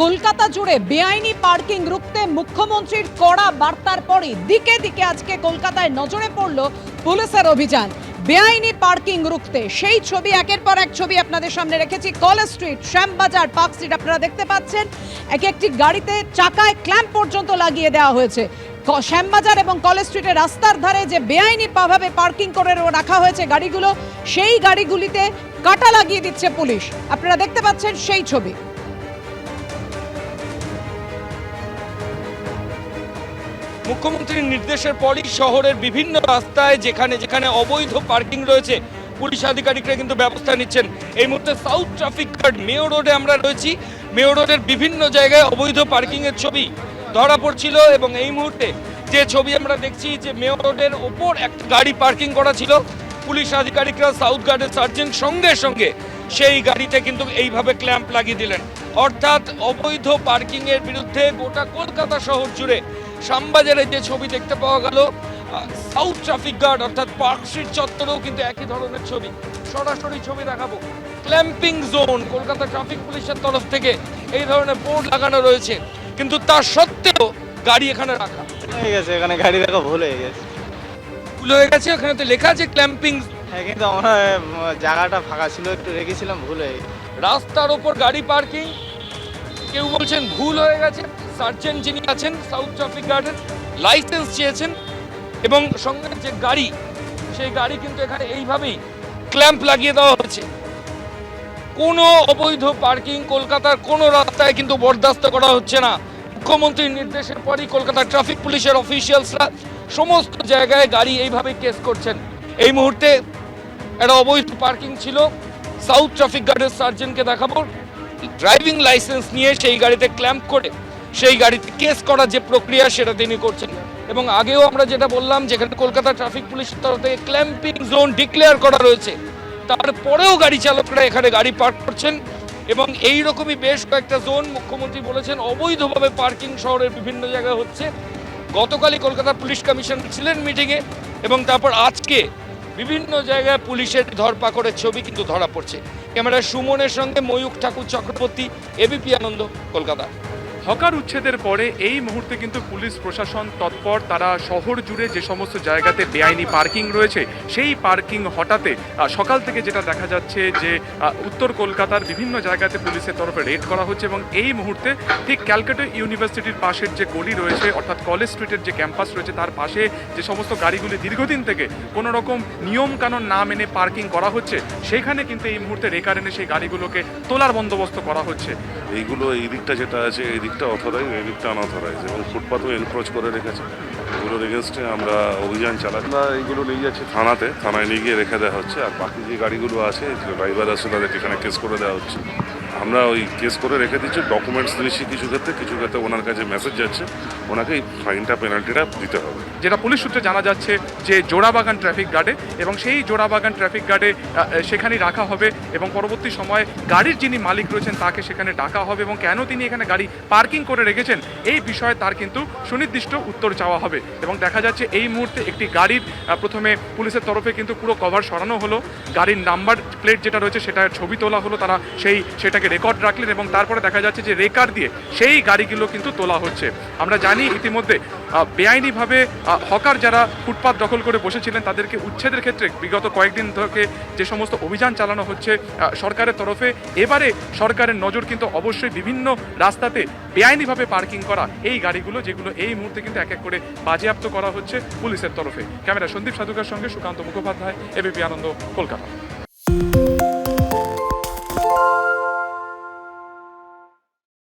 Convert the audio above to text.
কলকাতা জুড়ে বেআইনি পার্কিং রুখতে মুখ্যমন্ত্রীর কড়া বার্তার পরই দিকে দিকে আজকে কলকাতায় নজরে পড়ল পুলিশের অভিযান। বেআইনি পার্কিং রুখতে সেই ছবি, একের পর এক ছবি আপনাদের সামনে রেখেছি। College Street, Shyambazar, Park Street আপনারা দেখতে পাচ্ছেন। এক একটি গাড়িতে চাকায় ক্ল্যাম্প পর্যন্ত লাগিয়ে দেওয়া হয়েছে। শ্যামবাজার এবং কলেজ স্ট্রিটের রাস্তার ধারে যে বেআইনি ভাবে পার্কিং করে রাখা হয়েছে গাড়িগুলো, সেই গাড়িগুলিতে কাটা লাগিয়ে দিচ্ছে পুলিশ। আপনারা দেখতে পাচ্ছেন সেই ছবি। মুখ্যমন্ত্রীর নির্দেশের পরই শহরের বিভিন্ন রাস্তায় যেখানে যেখানে অবৈধ পার্কিং রয়েছে, পুলিশ আধিকারিকরা কিন্তু ব্যবস্থা নিচ্ছেন। এই মুহূর্তে সাউথ ট্রাফিক গার্ড মেয়র রোডে আমরা রয়েছি। মেয়র রোডের বিভিন্ন জায়গায় অবৈধ পার্কিংয়ের ছবি ধরা পড়ছিল এবং এই মুহূর্তে যে ছবি আমরা দেখছি যে মেয়র রোডের ওপর একটা গাড়ি পার্কিং করা ছিল, পুলিশ আধিকারিকরা সাউথ গার্ডের সার্জেন্ট সঙ্গে সঙ্গে সেই গাড়িতে কিন্তু এইভাবে ক্ল্যাম্প লাগিয়ে দিলেন। অর্থাৎ অবৈধ পার্কিংয়ের বিরুদ্ধে গোটা কলকাতা শহর জুড়ে শ্যামবাজারের যে ছবি দেখতে পাওয়া গেল সাউথ ট্রাফিক গার্ড অর্থাৎ পার্ক স্ট্রিট চত্বরেও কিন্তু একই ধরনের ছবি। সরাসরি ছবি দেখাবো। ক্ল্যাম্পিং জোন কলকাতা ট্রাফিক পুলিশের তরফ থেকে এই ধরনের বোর্ড লাগানো রয়েছে। কিন্তু তা সত্ত্বেও গাড়ি এখানে রাখা। হয়ে গেছে এখানে গাড়ি রাখা ভুল হয়ে গেছে। ভুল হয়ে গেছে ওখানে তো লেখা আছে ক্ল্যাম্পিং হ্যাঁ কিন্তু আমরা জায়গাটা ফাঁকা ছিল একটু রেখেছিলাম ভুল হয়ে গেছে। রাস্তার ওপর গাড়ি পার্কিং কেউ বলছেন ভুল হয়ে গেছে। সার্জেন্ট যিনি আছেন, সাউথ ট্রাফিক গার্ডের লাইসেন্স চেয়েছেন এবং সঙ্গে যে গাড়ি, সেই গাড়ি কিন্তু এখানে এইভাবেই ক্ল্যাম্প লাগিয়ে দেওয়া হয়েছে। কোনো অবৈধ পার্কিং কলকাতার কোনো রাস্তায় কিন্তু বরদাস্ত করা হচ্ছে না। মুখ্যমন্ত্রীর নির্দেশের পরই কলকাতা ট্রাফিক পুলিশের অফিসিয়ালসরা সমস্ত জায়গায় গাড়ি এইভাবে কেস করছেন। এই মুহূর্তে একটা অবৈধ পার্কিং ছিল। সাউথ ট্রাফিক গার্ডের সার্জেন্টকে দেখাবো। ড্রাইভিং লাইসেন্স নিয়ে সেই গাড়িতে ক্ল্যাম্প করে সেই গাড়িতে কেস করার যে প্রক্রিয়া সেটা তিনি করছেন। এবং আগেও আমরা যেটা বললাম, যেখানে কলকাতা ট্রাফিক পুলিশের তরফ থেকে ক্ল্যাম্পিং জোন ডিক্লেয়ার করা রয়েছে, তারপরেও গাড়ি চালকরা এখানে গাড়ি পার্ক করছেন এবং এই রকমই বেশ কয়েকটা জোন মুখ্যমন্ত্রী বলেছেন, অবৈধভাবে পার্কিং শহরের বিভিন্ন জায়গায় হচ্ছে। গতকালই কলকাতা পুলিশ কমিশনার ছিলেন মিটিংয়ে এবং তারপর আজকে বিভিন্ন জায়গায় পুলিশের ধরপাকড়ের ছবি কিন্তু ধরা পড়ছে। ক্যামেরায় সুমনের সঙ্গে ময়ূক ঠাকুর চক্রবর্তী এবিপি আনন্দ, কলকাতা। হকার উচ্ছেদের পরে এই মুহূর্তে কিন্তু পুলিশ প্রশাসন তৎপর তারা শহর জুড়ে যে সমস্ত জায়গাতে বেআইনি পার্কিং রয়েছে সেই পার্কিং আহ, সকাল থেকে যেটা দেখা যাচ্ছে যে উত্তর কলকাতার বিভিন্ন জায়গাতে পুলিশের তরফে রেড করা হচ্ছে এবং এই মুহূর্তে ঠিক ক্যালকাটা ইউনিভার্সিটির পাশের যে গলি রয়েছে অর্থাৎ কলেজ স্ট্রিটের যে ক্যাম্পাস রয়েছে তার পাশে যে সমস্ত গাড়িগুলি দীর্ঘদিন থেকে কোনো রকম নিয়ম কানুন না মেনে পার্কিং করা হচ্ছে সেখানে কিন্তু এই মুহূর্তে রেকার এনে সেই গাড়িগুলোকে তোলার বন্দোবস্ত করা হচ্ছে। এইগুলো এই দিকটা যেটা আছে এই দিকটা অথরাইজ এই দিকটা আনঅথরাইজ এবং ফুটপাথও এনক্রোচ করে রেখেছে। এগুলোর এগেনস্টে আমরা অভিযান চালাই। আমরা এইগুলো নিয়ে যাচ্ছি থানাতে। থানায় নিয়ে গিয়ে রেখে দেওয়া হচ্ছে। আর বাকি যে গাড়িগুলো আছে ড্রাইভার আছে, তাদেরকে এখানে কেস করে দেওয়া হচ্ছে। আমরা ওই কেস করে রেখে দিচ্ছি ডকুমেন্টস দিচ্ছি কিছু ক্ষেত্রে কিছু ক্ষেত্রে ওনার কাছে মেসেজ যাচ্ছে, ওনাকে এই ফাইনটা পেনাল্টিটা দিতে হবে। যেটা পুলিশ সূত্রে জানা যাচ্ছে যে জোড়াবাগান ট্রাফিক গার্ডে এবং সেই জোড়াবাগান ট্রাফিক গার্ডে সেখানেই রাখা হবে এবং পরবর্তী সময়ে গাড়ির যিনি মালিক রয়েছেন তাকে সেখানে ডাকা হবে এবং কেন তিনি এখানে গাড়ি পার্কিং করে রেখেছেন, এই বিষয়ে তার কিন্তু সুনির্দিষ্ট উত্তর চাওয়া হবে এবং দেখা যাচ্ছে এই মুহূর্তে একটি গাড়ির প্রথমে পুলিশের তরফে কিন্তু পুরো কভার সরানো হলো। গাড়ির নাম্বার প্লেট যেটা রয়েছে সেটার ছবি তোলা হলো, তারা সেই, সেটাকে রেকর্ড রাখলেন এবং তারপরে দেখা যাচ্ছে যে রেকার দিয়ে সেই গাড়িগুলো কিন্তু তোলা হচ্ছে। আমরা জানি ইতিমধ্যে বেআইনিভাবে হকার যারা ফুটপাত দখল করে বসেছিলেন, তাদেরকে উচ্ছেদের ক্ষেত্রে বিগত কয়েকদিন থেকে যে সমস্ত অভিযান চালানো হচ্ছে সরকারের তরফে, এবারে সরকারের নজর কিন্তু অবশ্যই বিভিন্ন রাস্তাতে বেআইনিভাবে পার্কিং করা এই গাড়িগুলো, যেগুলো এই মুহূর্তে কিন্তু এক এক করে বাজেয়াপ্ত করা হচ্ছে পুলিশের তরফে। ক্যামেরা সন্দীপ সাধুকার সঙ্গে সুকান্ত মুখোপাধ্যায়, এবিপি আনন্দ, কলকাতা।